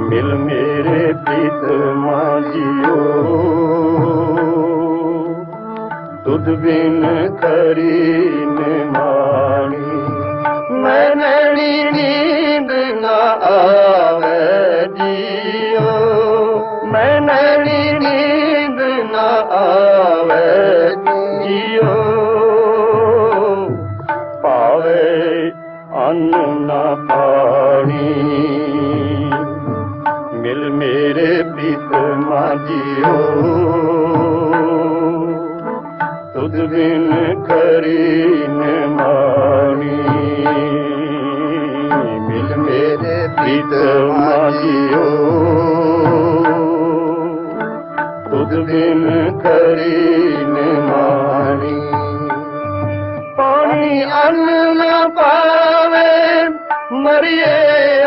ਮਿਲ ਮੇਰੇ ਪ੍ਰੀਤ ਮਾਜੀਓ। ਤੁਧ ਬਿਨ ਕਰੀ ਨਿਮਾਣੀ ਮੈਂ ਨੈਣੀ ਨੀਂਦ ਨਾ ਆਵੇ ਜੀਓ। ਮੈਂ ਨੈਣੀ ਨੀਂਦ ਨਾ ਆਵੇ ਜੀਓ। ਪਾਵੇ ਅੰਨ ਨਾ ਪਾਣੀ। ਮਿਲ ਮੇਰੇ ਪ੍ਰੀਤ ਮਾਜੀਓ। ਤੁਧ ਬਿਨ ਕਰੀ ਨਿਮਾਣੀ ਮਿਲ ਮੇਰੇ ਪ੍ਰੀਤ ਮਾਜੀਓ। ਤੁਧ ਬਿਨ ਕਰੀ ਨਿਮਾਣੀ ਪਾਣੀ ਅੰਨ ਨਾ ਪਾਵੇ மரியே